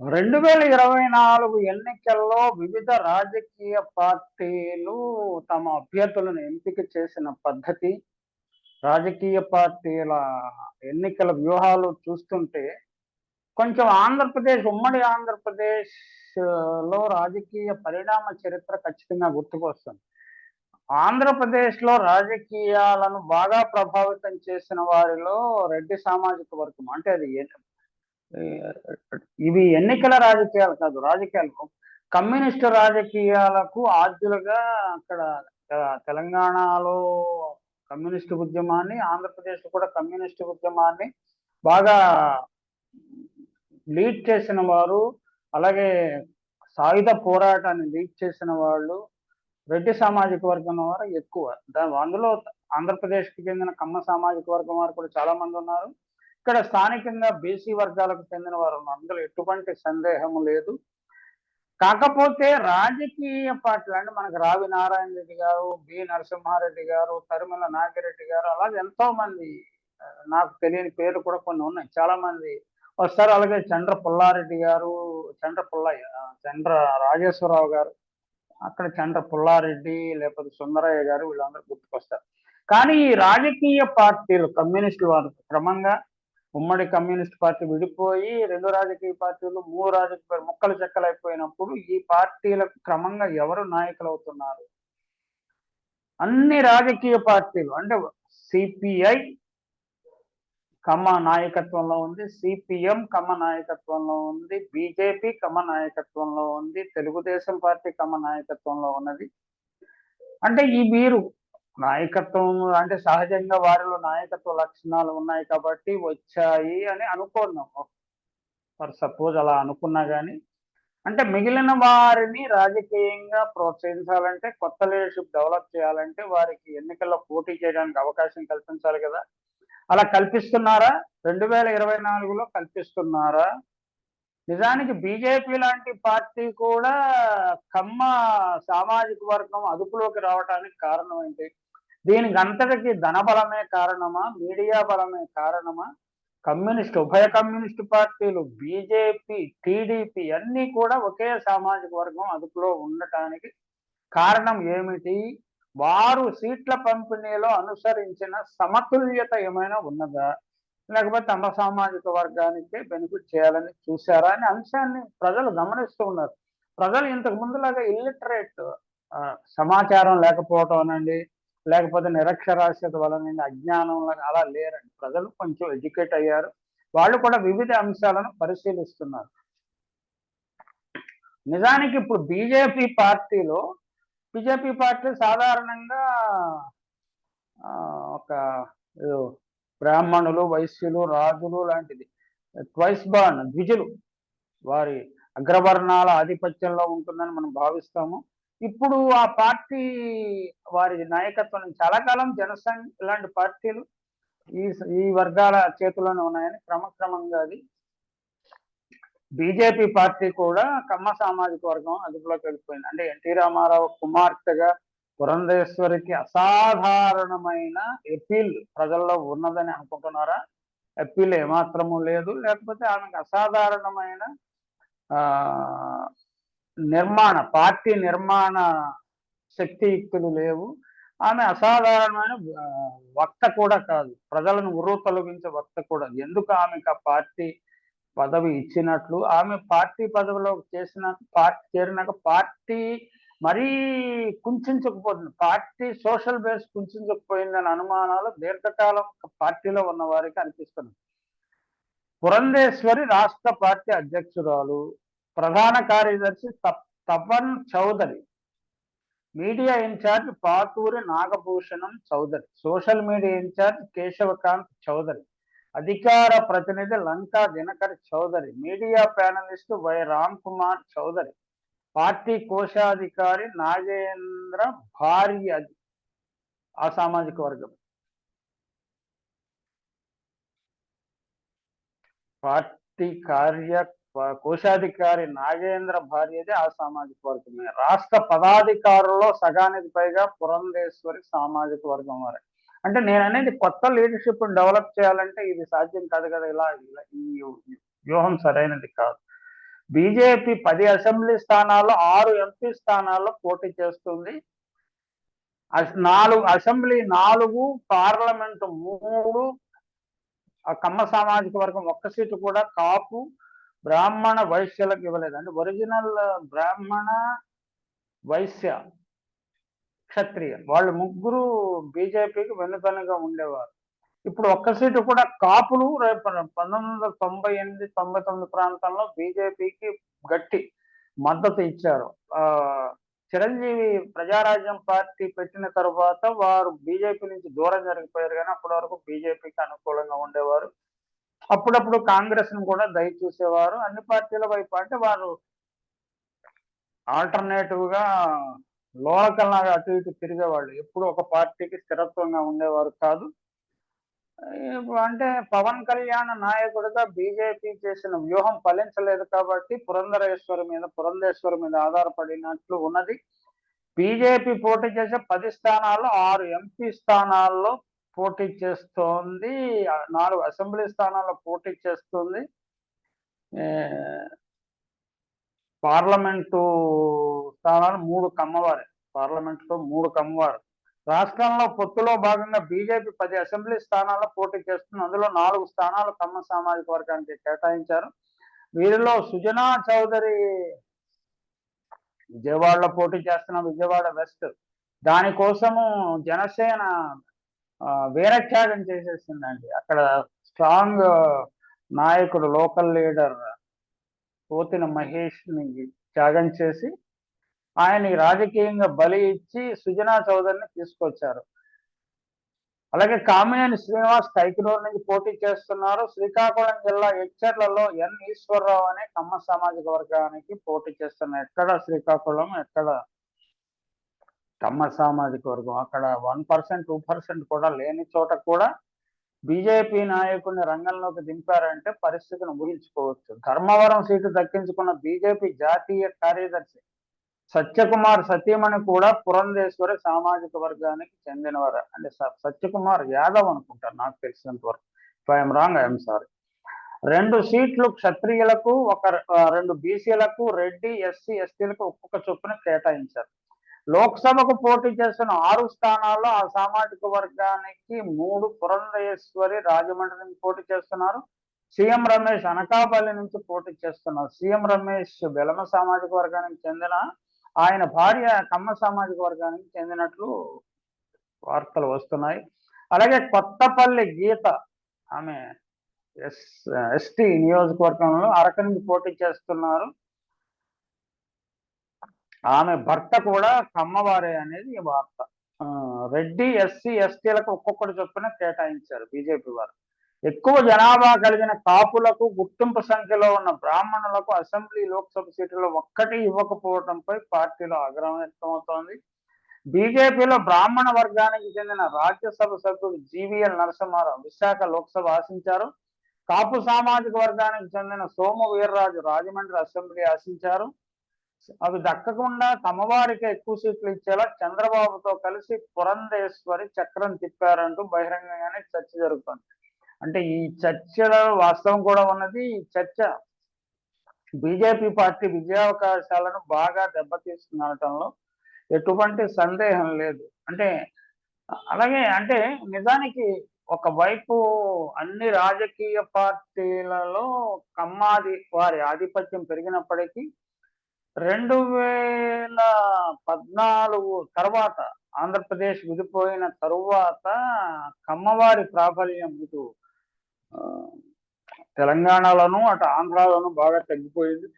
రెండు వేల ఇరవై నాలుగు ఎన్నికల్లో వివిధ రాజకీయ పార్టీలు తమ అభ్యర్థులను ఎంపిక చేసిన పద్ధతి రాజకీయ పార్టీల ఎన్నికల వ్యూహాలు చూస్తుంటే కొంచెం ఆంధ్రప్రదేశ్ ఉమ్మడి ఆంధ్రప్రదేశ్లో రాజకీయ పరిణామ చరిత్ర ఖచ్చితంగా గుర్తుకొస్తుంది. ఆంధ్రప్రదేశ్లో రాజకీయాలను బాగా ప్రభావితం చేసిన వారిలో రెడ్డి సామాజిక వర్గం అంటే అది ఇవి ఎన్నికల రాజకీయాలు కాదు రాజకీయాలు. కమ్యూనిస్ట్ రాజకీయాలకు ఆద్యులుగా అక్కడ తెలంగాణలో కమ్యూనిస్ట్ ఉద్యమాన్ని ఆంధ్రప్రదేశ్ కూడా కమ్యూనిస్ట్ ఉద్యమాన్ని బాగా లీడ్ చేసిన వారు అలాగే సాయుధ పోరాటాన్ని లీడ్ చేసిన వాళ్ళు రెడ్డి సామాజిక వర్గం వారు ఎక్కువ. అందులో ఆంధ్రప్రదేశ్కి చెందిన కమ్మ సామాజిక వర్గం వారు కూడా చాలా మంది ఉన్నారు. ఇక్కడ స్థానికంగా బీసీ వర్గాలకు చెందిన వారు అందులో ఎటువంటి సందేహం లేదు. కాకపోతే రాజకీయ పార్టీలు అంటే మనకు రావి నారాయణ రెడ్డి గారు బి నరసింహారెడ్డి గారు తరిమల నాగిరెడ్డి గారు అలాగే ఎంతో మంది నాకు తెలియని పేర్లు కూడా కొన్ని ఉన్నాయి. చాలా మంది వస్తారు. అలాగే చంద్ర పుల్లారెడ్డి గారు చంద్ర పుల్లయ్య చంద్ర రాజేశ్వరరావు గారు అక్కడ చంద్ర పుల్లారెడ్డి లేకపోతే సుందరయ్య గారు వీళ్ళందరూ గుర్తుకొస్తారు. కానీ ఈ రాజకీయ పార్టీలు కమ్యూనిస్టులు వారు క్రమంగా ఉమ్మడి కమ్యూనిస్ట్ పార్టీ విడిపోయి రెండు రాజకీయ పార్టీలు మూడు రాజకీయ ముక్కలు చెక్కలైపోయినప్పుడు ఈ పార్టీలకు క్రమంగా ఎవరు నాయకులు అవుతున్నారు అన్ని రాజకీయ పార్టీలు అంటే సిపిఐ కమ్మ నాయకత్వంలో ఉంది సిపిఎం కమ్మ నాయకత్వంలో ఉంది బీజేపీ కమ్మ నాయకత్వంలో ఉంది తెలుగుదేశం పార్టీ కమ్మ నాయకత్వంలో ఉన్నది. అంటే ఈ వీరు నాయకత్వం అంటే సహజంగా వారిలో నాయకత్వ లక్షణాలు ఉన్నాయి కాబట్టి వచ్చాయి అని అనుకున్నాం ఫర్ సపోజ్ అలా అనుకున్నా కానీ అంటే మిగిలిన వారిని రాజకీయంగా ప్రోత్సహించాలంటే కొత్త లీడర్షిప్ డెవలప్ చేయాలంటే వారికి ఎన్నికల్లో పోటీ చేయడానికి అవకాశం కల్పించాలి కదా. అలా కల్పిస్తున్నారా? రెండు వేల ఇరవై నాలుగులో కల్పిస్తున్నారా? నిజానికి బీజేపీ లాంటి పార్టీ కూడా కమ్మ సామాజిక వర్గం అదుపులోకి రావడానికి కారణం ఏంటి? దీనికి అంతటికి ధనబలమే కారణమా? మీడియా బలమే కారణమా? కమ్యూనిస్ట్ ఉభయ కమ్యూనిస్ట్ పార్టీలు బీజేపీ టీడీపీ అన్నీ కూడా ఒకే సామాజిక వర్గం అదుపులో ఉండటానికి కారణం ఏమిటి? వారు సీట్ల పంపిణీలో అనుసరించిన సమతుల్యత ఏమైనా ఉన్నదా? లేకపోతే తమ సామాజిక వర్గానికి బెనిఫిట్ చేయాలని చూశారా అనే అంశాన్ని ప్రజలు గమనిస్తూ ఉన్నారు. ప్రజలు ఇంతకు ముందులాగా ఇల్లిటరేట్ సమాచారం లేకపోవటం అనండి లేకపోతే నిరక్షరాస్యత వలన అజ్ఞానం అలా లేరండి. ప్రజలు కొంచెం ఎడ్యుకేట్ అయ్యారు. వాళ్ళు కూడా వివిధ అంశాలను పరిశీలిస్తున్నారు. నిజానికి ఇప్పుడు బీజేపీ పార్టీలో బీజేపీ పార్టీ సాధారణంగా ఒక బ్రాహ్మణులు వైశ్యులు రాజులు లాంటిది. ట్వైస్ బాన్ ద్విజులు. వారి అగ్రవర్ణాల ఆధిపత్యంలో ఉంటుందని మనం భావిస్తాము. ఇప్పుడు ఆ పార్టీ వారి నాయకత్వం చాలా కాలం జనసంఘ్ ఇలాంటి పార్టీలు ఈ ఈ వర్గాల చేతిలోనే ఉన్నాయని క్రమక్రమంగా అది. బీజేపీ పార్టీ కూడా కమ్మ సామాజిక వర్గం అదుపులోకి వెళ్ళిపోయింది. అంటే ఎన్టీ రామారావు కుమార్తెగా పురంధేశ్వరికి అసాధారణమైన ఎపీల్ ప్రజల్లో ఉన్నదని అనుకుంటున్నారా? ఎపీల్ ఏమాత్రము లేదు. లేకపోతే ఆమెకు అసాధారణమైన నిర్మాణ పార్టీ నిర్మాణ శక్తియుక్తులు లేవు. ఆమె అసాధారణమైన వక్త కూడా కాదు. ప్రజలను ఉర్రు తొలగించే వక్త కూడా. ఎందుకు ఆమెకు ఆ పార్టీ పదవి ఇచ్చినట్లు? ఆమె పార్టీ పదవిలో చేసిన పార్టీ చేరినాక పార్టీ మరీ కుంచుకుపోతుంది పార్టీ సోషల్ బేస్ కుంచుకుపోయిందనే అనుమానాలు దీర్ఘకాలం పార్టీలో ఉన్న వారికి అనిపిస్తుంది పురంధేశ్వరి రాష్ట్ర పార్టీ అధ్యక్షురాలు. ప్రధాన కార్యదర్శి Tapan Chowdary. Media in charge Pathuri Nagabhushanam Chowdary. Social media in charge Keshavakanth Chowdary. అధికార ప్రతినిధి Lanka Dinakar Chowdary. Media panelist Y Ram Kumar Chowdary. Party కోశాధికారి నాగేంద్ర భార్య ఆ సామాజిక వర్గం. పార్టీ కార్య కోశాధికారి నాగేంద్ర భార్యది ఆ సామాజిక వర్గమే రాష్ట్ర పదాధికారుల్లో సగానికి పైగా పురంధేశ్వరి సామాజిక వర్గం వారే. అంటే నేను అనేది కొత్త లీడర్షిప్ డెవలప్ చేయాలంటే ఇది సాధ్యం కాదు కదా ఇలా ఈ వ్యూహం సరైనది కాదు. బీజేపీ పది అసెంబ్లీ స్థానాల్లో ఆరు ఎంపీ స్థానాల్లో పోటీ చేస్తుంది. నాలుగు అసెంబ్లీ నాలుగు పార్లమెంట్ మూడు ఆ కమ్మ సామాజిక వర్గం ఒక్క సీటు కూడా కాపు బ్రాహ్మణ వైశ్యలకు ఇవ్వలేదు. అంటే ఒరిజినల్ బ్రాహ్మణ వైశ్య క్షత్రియ. వాళ్ళు ముగ్గురు బీజేపీకి వెనుకనుగా ఉండేవారు. ఇప్పుడు ఒక్క సీటు కూడా కాపులు రేపు పంతొమ్మిది వందల తొంభై ఎనిమిది తొంభై తొమ్మిది ప్రాంతంలో బీజేపీకి గట్టి మద్దతు ఇచ్చారు. ఆ చిరంజీవి ప్రజారాజ్యం పార్టీ పెట్టిన తర్వాత వారు బీజేపీ నుంచి దూరం జరిగిపోయారు. కానీ అప్పటి వరకు బీజేపీకి అనుకూలంగా ఉండేవారు. అప్పుడప్పుడు కాంగ్రెస్ను కూడా దయచూసేవారు. అన్ని పార్టీల వైపు అంటే వారు ఆల్టర్నేటివ్గా లోకల్ లాగా అటు ఇటు తిరిగేవాళ్ళు. ఎప్పుడు ఒక పార్టీకి స్థిరత్వంగా ఉండేవారు కాదు. అంటే పవన్ కళ్యాణ్ నాయకుడిగా బీజేపీ చేసిన వ్యూహం ఫలించలేదు కాబట్టి పురంధరేశ్వరి మీద పురంధేశ్వరి మీద ఆధారపడినట్లు ఉన్నది. బీజేపీ పోటీ చేసే పది స్థానాల్లో ఆరు ఎంపీ స్థానాల్లో పోటీ చేస్తోంది. నాలుగు అసెంబ్లీ స్థానాల్లో పోటీ చేస్తుంది. పార్లమెంటు స్థానాలు మూడు కమ్మవారు. పార్లమెంటులో మూడు కమ్మవారు. రాష్ట్రంలో పొత్తులో భాగంగా బీజేపీ పది అసెంబ్లీ స్థానాల్లో పోటీ చేస్తుంది. అందులో నాలుగు స్థానాలు కమ్మ సామాజిక వర్గానికి కేటాయించారు. వీరిలో సుజనా చౌదరి విజయవాడలో పోటీ చేస్తున్న విజయవాడ వెస్ట్. దానికోసము జనసేన వీరత్యాగం చేసేసిందండి. అక్కడ స్ట్రాంగ్ నాయకుడు లోకల్ లీడర్ పోతిన మహేష్ని త్యాగం చేసి ఆయన రాజకీయంగా బలి ఇచ్చి సుజనా చౌదరిని తీసుకొచ్చారు. అలాగే కామినేని శ్రీనివాస్ కైకినూరు నుంచి పోటీ చేస్తున్నారు. శ్రీకాకుళం జిల్లా ఎచ్చర్లలో ఎన్ ఈశ్వరరావు అనే కమ్మ సామాజిక వర్గానికి పోటీ చేస్తున్నారు ఎక్కడ శ్రీకాకుళం ఎక్కడ కమ్మ సామాజిక వర్గం. అక్కడ వన్ పర్సెంట్ టూ పర్సెంట్ కూడా లేని చోట కూడా బీజేపీ నాయకుడిని రంగంలోకి దింపారంటే పరిస్థితిని ఊహించుకోవచ్చు. ధర్మవరం సీటు దక్కించుకున్న బీజేపీ జాతీయ కార్యదర్శి సత్యకుమార్ సతీమణి కూడా పురంధేశ్వరి సామాజిక వర్గానికి చెందినవారు. అంటే స- సత్యకుమార్ యాదవ్ అనుకుంటారు నాకు తెలిసినంత వరకు. ఐఎమ్ రాంగ్ ఐఎమ్ సారీ రెండు సీట్లు క్షత్రియులకు ఒక రెండు బీసీలకు రెడ్డి ఎస్సీ ఎస్టీలకు ఒక్కొక్క చొప్పున కేటాయించారు. లోక్సభకు పోటీ చేస్తున్న ఆరు స్థానాల్లో ఆ సామాజిక వర్గానికి మూడు పురంధేశ్వరి రాజమండ్రి నుంచి పోటీ చేస్తున్నారు. సీఎం రమేష్ అనకాపల్లి నుంచి పోటీ చేస్తున్నారు. సీఎం రమేష్ బెలమ సామాజిక వర్గానికి చెందిన ఆయన భార్య కమ్మ సామాజిక వర్గానికి చెందినట్లు వార్తలు వస్తున్నాయి. అలాగే కొత్తపల్లి గీత ఆమె ఎస్ ఎస్టీ నియోజకవర్గంలో అరక నుంచి పోటీ చేస్తున్నారు. ఆమె భర్త కూడా కమ్మవారే అనేది ఈ వార్త. రెడ్డి ఎస్సీ ఎస్టీలకు ఒక్కొక్కటి చొప్పున కేటాయించారు బీజేపీ వారు. ఎక్కువ జనాభా కలిగిన కాపులకు గుర్తింపు సంఖ్యలో ఉన్న బ్రాహ్మణులకు అసెంబ్లీ లోక్సభ సీటులో ఒక్కటి ఇవ్వకపోవడంపై పార్టీలో ఆగ్రహం వ్యక్తమవుతోంది. బీజేపీలో బ్రాహ్మణ వర్గానికి చెందిన రాజ్యసభ సభ్యుడు జీవీఎల్ నరసింహారావు విశాఖ లోక్సభ ఆశించారు. కాపు సామాజిక వర్గానికి చెందిన సోము వీర్రాజు రాజమండ్రి అసెంబ్లీ ఆశించారు. అవి దక్కకుండా తమవారికి ఎక్కువ సీట్లు ఇచ్చేలా చంద్రబాబుతో కలిసి పురంధేశ్వరి చక్రం తిప్పారంటూ బహిరంగంగానే చర్చ జరుగుతుంది. అంటే ఈ చర్చలో వాస్తవం కూడా ఉన్నది. ఈ చర్చ బీజేపీ పార్టీ విజయావకాశాలను బాగా దెబ్బతీస్తుందనటంలో ఎటువంటి సందేహం లేదు. అంటే అలాగే అంటే నిజానికి ఒకవైపు అన్ని రాజకీయ పార్టీలలో కమ్మాది వారి ఆధిపత్యం పెరిగినప్పటికీ రెండు వేల పద్నాలుగు తర్వాత ఆంధ్రప్రదేశ్ విడిపోయిన తరువాత కమ్మవారి ప్రాబల్యం ఇటు తెలంగాణలోను అటు ఆంధ్రాలోను బాగా తగ్గిపోయింది.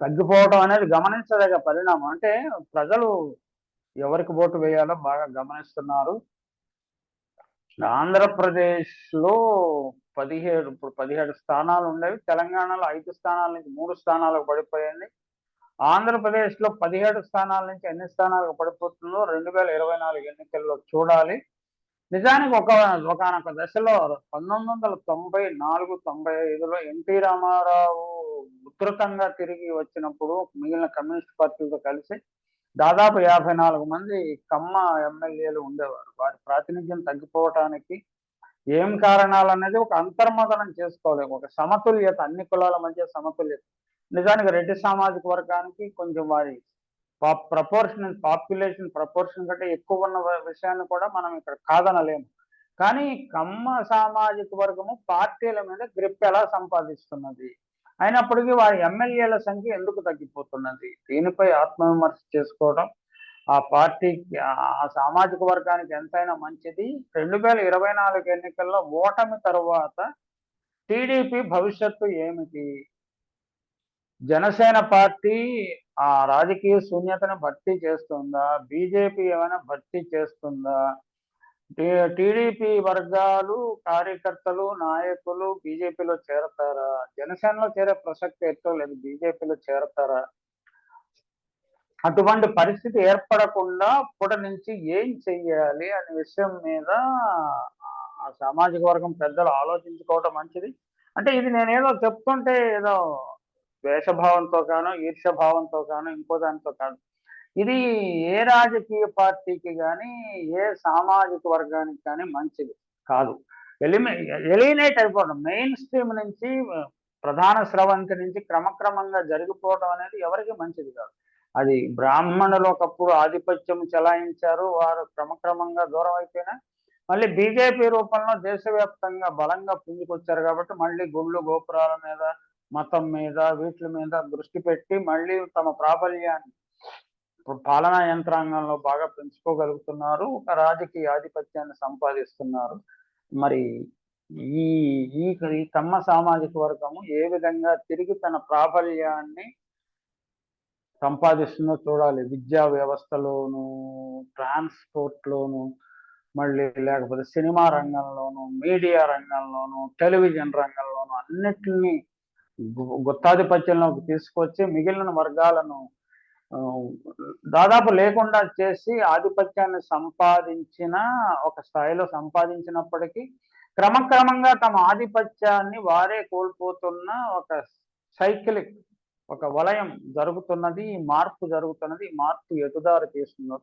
తగ్గిపోవడం అనేది గమనించదగ్గ పరిణామం. అంటే ప్రజలు ఎవరికి ఓటు వేయాలో బాగా గమనిస్తున్నారు. ఆంధ్రప్రదేశ్లో పదిహేడు ఇప్పుడు పదిహేడు స్థానాలు ఉండేవి. తెలంగాణలో ఐదు స్థానాల నుంచి మూడు స్థానాలకు పడిపోయింది. ఆంధ్రప్రదేశ్లో పదిహేడు స్థానాల నుంచి ఎన్ని స్థానాలకు పడిపోతుందో రెండు వేల ఇరవై నాలుగు ఎన్నికల్లో చూడాలి. నిజానికి ఒక ఒకనొక దశలో పంతొమ్మిది వందల తొంభై నాలుగు తొంభై ఐదులో ఎన్టీ రామారావు ఉధృతంగా తిరిగి వచ్చినప్పుడు మిగిలిన కమ్యూనిస్ట్ పార్టీలతో కలిసి దాదాపు యాభై నాలుగు మంది కమ్మ ఎమ్మెల్యేలు ఉండేవారు. వారి ప్రాతినిధ్యం తగ్గిపోవటానికి ఏం కారణాలు అనేది ఒక అంతర్మదనం చేసుకోవాలి ఒక సమతుల్యత అన్ని కులాల మధ్య సమతుల్యత. నిజానికి రెడ్డి సామాజిక వర్గానికి కొంచెం వారి ప్రపోర్షన్ పాపులేషన్ ప్రపోర్షన్ కంటే ఎక్కువ ఉన్న విషయాన్ని కూడా మనం ఇక్కడ కాదనలేము. కానీ కమ్మ సామాజిక వర్గము పార్టీల మీద గ్రిప్ ఎలా సంపాదిస్తున్నది? అయినప్పటికీ వారి ఎమ్మెల్యేల సంఖ్య ఎందుకు తగ్గిపోతున్నది? దీనిపై ఆత్మవిమర్శ చేసుకోవడం ఆ పార్టీకి ఆ సామాజిక వర్గానికి ఎంతైనా మంచిది. రెండు వేల ఇరవై నాలుగు ఎన్నికల్లో ఓటమి తరువాత టీడీపీ భవిష్యత్తు ఏమిటి? జనసేన పార్టీ ఆ రాజకీయ శూన్యతను భర్తీ చేస్తుందా? బీజేపీ ఏమైనా భర్తీ చేస్తుందా? టీడీపీ వర్గాలు కార్యకర్తలు నాయకులు బీజేపీలో చేరతారా? జనసేనలో చేరే ప్రసక్తి ఎక్కువ లేదు? బీజేపీలో చేరతారా? అటువంటి పరిస్థితి ఏర్పడకుండా ఇప్పటి నుంచి ఏం చెయ్యాలి అనే విషయం మీద ఆ సామాజిక వర్గం పెద్దలు ఆలోచించుకోవటం మంచిది. అంటే ఇది నేనేదో చెప్తుంటే ఏదో ద్వేషభావంతో కానో ఈర్ష్యభావంతో కానో ఇంకో దానితో కాదు. ఇది ఏ రాజకీయ పార్టీకి కానీ ఏ సామాజిక వర్గానికి కానీ మంచిది కాదు. ఎలిమి ఎలిమినేట్ అయిపోవడం. మెయిన్ స్ట్రీమ్ నుంచి ప్రధాన స్రవంతి నుంచి క్రమక్రమంగా జరిగిపోవడం అనేది ఎవరికి మంచిది కాదు. అది బ్రాహ్మణులు ఒకప్పుడు ఆధిపత్యం చెలాయించారు. వారు క్రమక్రమంగా దూరం అయిపోయినా మళ్ళీ బీజేపీ రూపంలో దేశవ్యాప్తంగా బలంగా పుంజుకొచ్చారు కాబట్టి మళ్ళీ గుళ్ళు గోపురాల మీద మతం మీద వీటి మీద దృష్టి పెట్టి మళ్ళీ తమ ప్రాబల్యాన్ని పాలనా యంత్రాంగంలో బాగా పెంచుకోగలుగుతున్నారు. ఒక రాజకీయ ఆధిపత్యాన్ని సంపాదిస్తున్నారు. మరి ఈ ఈ ఈ కమ్మ సామాజిక వర్గము ఏ విధంగా తిరిగి తన ప్రాబల్యాన్ని సంపాదిస్తుందో చూడాలి. విద్యా వ్యవస్థలోను ట్రాన్స్పోర్ట్లోను మళ్ళీ లేకపోతే సినిమా రంగంలోను మీడియా రంగంలోను టెలివిజన్ రంగంలోను అన్నిటినీ గు- గుత్తాధిపత్యంలోకి తీసుకొచ్చి మిగిలిన వర్గాలను దాదాపు లేకుండా చేసి ఆధిపత్యాన్ని సంపాదించిన ఒక స్థాయిలో సంపాదించినప్పటికీ క్రమక్రమంగా తమ ఆధిపత్యాన్ని వారే కోల్పోతున్న ఒక సైకిలిక్ ఒక వలయం జరుగుతున్నది మార్పు జరుగుతున్నది మార్పు ఎటుదారి తీస్తుందో